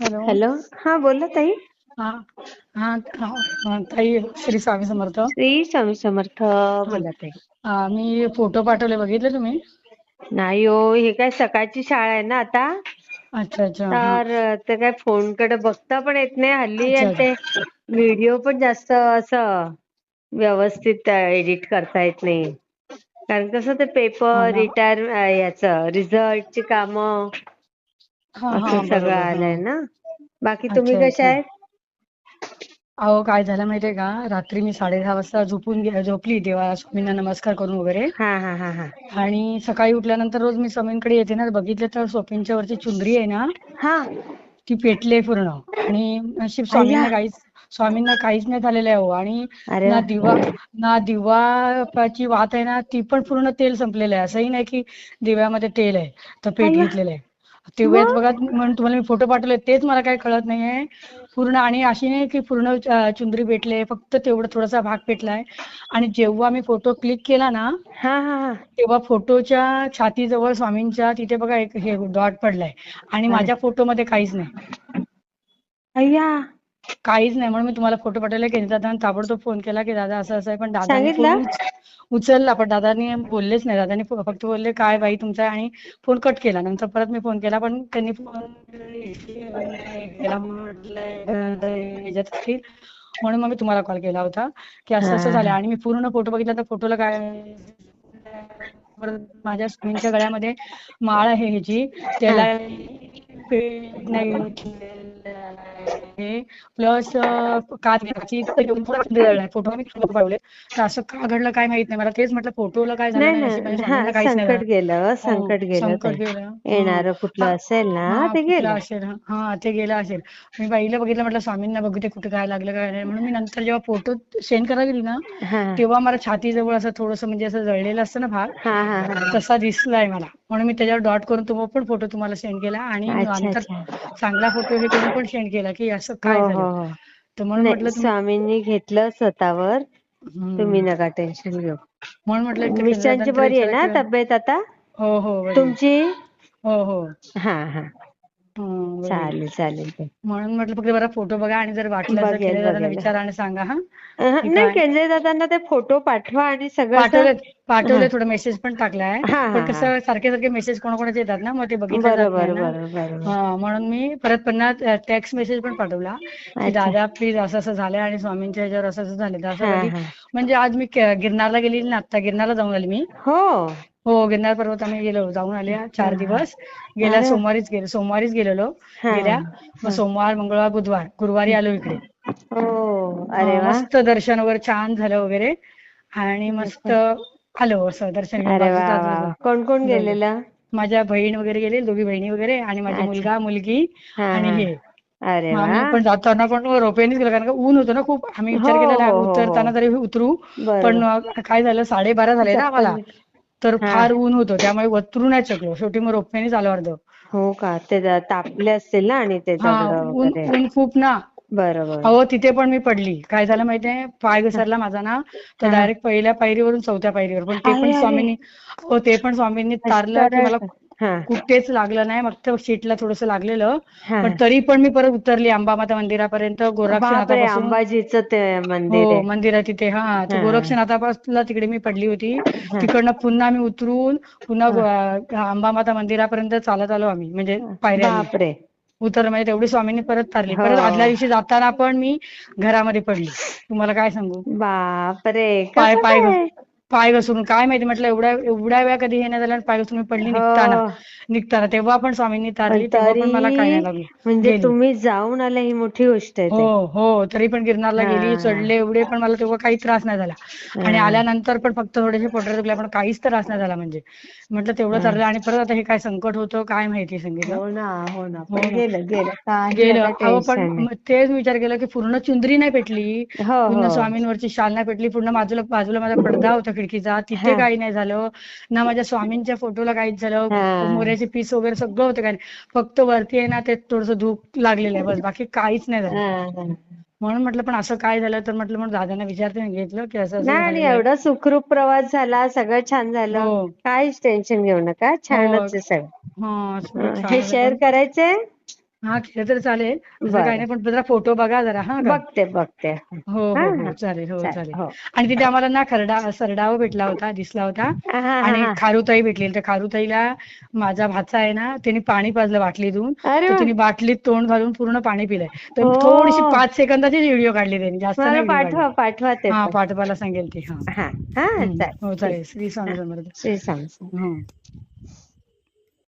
Hello. Hello. हा बोला ताई. हा हा हा, ताई श्री स्वामी समर्थ. श्री स्वामी समर्थ बोला ताई. हा, मी फोटो पाठवले बघितले तुम्ही? नाही हो हे काय सकाळची शाळा आहे ना आता. अच्छा अच्छा हा. तर ते काय फोनकडे बघता पण येत नाही हल्ली आणि ते व्हिडिओ पण जास्त असं व्यवस्थित एडिट करता येत नाही. कारण कसं ते हा पेपर ना. रिटायर याच रिझल्टची कामं हा हा असं सगळं बरोबर. हा आलंय ना? बाकी तुम्ही अच्छा कशा अच्छा. आहेत? अहो काय झालं माहितीये का? रात्री मी साडे दहा वाजता झोपून गे- झोपली तेव्हा स्वामींना नमस्कार करून वगैरे. हा हा हा हा. आणि सकाळी उठल्यानंतर रोज मी स्वामींकडे येते ना बघितलं तर स्वामींच्या वरची चुंदरी आहे ना हा. ती पेटली आहे पूर्ण. आणि नशीब अय्या. स्वामींना काहीच स्वामींना काहीच नाही झालेलं आहे हो आणि अरे ना वा. दिवा ना दिवाची वात आहे ना ती पण पूर्ण तेल संपलेलं आहे. असंही नाही की दिव्यामध्ये तेल आहे तर पेट अय्या. घेतलेलं आहे. मग? बघा म्हणून तुम्हाला मी फोटो पाठवले तेच मला काही कळत नाहीये. पूर्ण आणि अशी नाही की पूर्ण चुंदरी पेटले फक्त तेवढा थोडासा भाग पेटलाय आणि जेव्हा मी फोटो क्लिक केला ना हा हा हा. तेव्हा फोटोच्या छातीजवळ स्वामींच्या तिथे बघा एक हे डॉट पडलाय. आणि माझ्या फोटोमध्ये काहीच नाही. अय्या! काहीच नाही म्हणून मी तुम्हाला फोटो पाठवले की दादा ताबडतोब फोन केला की दादा असं असं आहे पण उच- उचलला पण दादानी बोललेच नाही. दादानी फक्त बोलले काय बाई तुमचा? आणि फोन कट केला. नंतर परत मी फोन केला पण त्यांनी फोन केला म्हटलं म्हणून मग मी तुम्हाला कॉल केला होता की असं असं झालं आणि मी पूर्ण फोटो बघितला तर फोटोला काय माझ्या स्वामींच्या गळ्यामध्ये माळ आहे ह्याची. त्याला पेट नाही प्लस काच फोटो पाठवले. तर असं का घडलं काय माहीत नाही. मला तेच म्हटलं फोटोला काय झालं हा काहीच नाही गेलं संकट गेलं हा. येणारं कुठलं असेल ना ते गेलं. असेल. हा ते गेलं असेल. मी बाईला बघितलं म्हटलं स्वामींना बघू ते कुठे काय लागलं काय नाही. म्हणून मी नंतर जेव्हा फोटो सेंड करायला गेली ना तेव्हा मला छातीजवळ असं थोडंसं म्हणजे असं जळलेलं असतं ना भाग तसा दिसलाय मला. म्हणून मी त्याच्यावर डॉट करून तो पण फोटो तुम्हाला सेंड केला आणि नंतर चांगला फोटो हे करून पण सेंड केला की असं हो काय हो झालं? हो तर म्हणून म्हटलं स्वामींनी घेतलं स्वतःवर. तुम्ही नका टेन्शन घेऊ. म्हणून म्हटलं मिस्टरांची बरी आहे ना तब्येत आता? हो हो. तुमची? हो हो हा. हा हं. चालेल चालेल. म्हणून म्हटलं फक्त जरा फोटो बघा आणि जर वाटलं तर दादांना विचारा आणि सांगा हा. नाही केंद्रे दादांना ते फोटो पाठवा आणि सगळं पाठवले पाठवले थोडं मेसेज पण टाकलाय. पण कसं सारखे सारखे मेसेज कोणाकोणाचे येतात ना मग ते बघितलं हा म्हणून मी परत पुन्हा टेक्स्ट मेसेज पण पाठवला. की दादा प्लीज असं असं झालंय आणि स्वामींच्या ह्याच्यावर असं असं झालं तर असं कधी म्हणजे आज मी गिरनारला गेलेली ना आता गिरनारला जाऊन आली मी. हो. हो गिरनार पर्वत आम्ही गेलो जाऊन आले हा चार हा. दिवस. गेल्या. सोमवारीच गेलो सोमवारीच गेलेलो. हा. गेल्या मग हा. सोमवार मंगळवार बुधवार गुरुवारी आलो इकडे. हो हा अरे वा. मस्त दर्शन वगैरे छान झालं वगैरे. आणि मस्त आलो असं दर्शन घेऊन अरे वा बाजूचा वा. कोण कोण दोघे गेलेलं? माझ्या बहीण वगैरे गेले दोघी बहिणी वगैरे आणि माझे अच्छा. मुलगा मुलगी हा. आणि हा. हे अरे मग वा. आम्ही पण जाताना पण रोपवेनेच गेलो कारण का ऊन होतं ना खूप. आम्ही हो विचार केलेला हो हो हो. उतरताना तरी उतरू. पण काय झालं साडेबारा झाले ना आम्हाला. तर हा. फार ऊन होतं त्यामुळे उतरू नाही शकलो शेवटी मग रोपवेनेच आलो अर्ध हो का? ते तापले असतील ना आणि ते हा ऊन ऊन खूप ना. बरोबर. अहो तिथे पण मी पडली. काय झालं माहितीये पाय घसरला माझा ना. तर हा. डायरेक्ट पहिल्या पायरीवरून चौथ्या पायरीवर. पण ते पण स्वामींनी हो ते पण स्वामींनी तारलं की मला हा कुठेच लागलं नाही फक्त सीटला थोडंसं लागलेलं. हा. पण तरी पण मी परत उतरली अंबामाता मंदिरापर्यंत गोरक्षनाथापासून. अंबाजीचं ते हो मंदिर आहे. मंदिर आहे तिथे हा. ते गोरक्षनाथापासला तिकडे मी पडली होती. हा. तिकडनं पुन्हा मी उतरून पुन्हा हा. अंबामाता मंदिरापर्यंत चालत आलो आम्ही म्हणजे पायऱ्यांनी बापरे. उतर म्हणजे तेवढी स्वामींनी परत तारली. हो. परत आदल्या दिवशी जाताना पण मी घरामध्ये पडली. तुम्हाला काय सांगू? बापरे पाय पाय पाय घसरून काय माहिती म्हटलं एवढ्या एवढ्या वेळा कधी हे नाही झालं आणि पाय घसरून पडली हो. निघताना निघताना तेव्हा पण स्वामींनी तारली तेव्हा पण मला काय नाही लागलं. म्हणजे तुम्ही जाऊन आला ही मोठी गोष्ट आहे हो हो तरी पण गिरनारला गेली हा. चढले एवढे पण मला तेव्हा काही त्रास नाही झाला. आणि हा. आल्यानंतर पण फक्त थोडेसे पोटात दुखले पण काहीच त्रास नाही झाला म्हणजे. म्हटलं तेवढं हा. तरलं आणि परत आता हे काय संकट होतं काय माहिती सांगितलं हो ना हो ना. हो ना गेलं गेलं. अहो पण तेच विचार केला की पूर्ण चुंदरी नाही पेटली. हो हो. पूर्ण स्वामींवरची शाल नाही पेटली पूर्ण बाजूला बाजूला माझा पडदा होता खिडकीचा तिथे काही नाही झालं. ना माझ्या स्वामींच्या फोटोला काहीच झालं. मोऱ्याचे पीस वगैरे सगळं होतं काय नाही. फक्त वरती आहे ना ते थोडंसं धूप लागलेलं आहे बस. बाकी काहीच नाही झालं. म्हणून म्हटलं पण असं काय झालं तर म्हटलं मग दादांना विचारते मी घेतलं की असं नाही एवढा सुखरूप प्रवास झाला सगळं छान झालं. हो. काहीच टेन्शन घेऊ नका. छानच हा. सगळं. हं, हे शेअर करायचंय. हा केलं तर चालेल तसं बरं. काही नाही पण जरा फोटो बघा जरा हा का बघते बघते हो हा, हो हा. हो चालेल हो चालेल, चालेल हो. आणि तिथे आम्हाला ना खरडा सरडाव भेटला होता दिसला होता हा, हा, आणि हा. खारुताई भेटली त्या खारुताईला माझा भाचा आहे ना त्यांनी पाणी पाजलं बाटलीतून अरे तर वा. तिने बाटलीत तोंड घालून पूर्ण पाणी पिलंय तर हो. थोडीशी पाच सेकंदाची व्हिडिओ काढली त्यांनी जास्त मला नाही व्हिडिओ पाठवा पाठवा ते हा पण. पाठवायला सांगेल ती हा हा हा हम्म. चालेल हो चालेल श्री स्वामी समर्थ श्री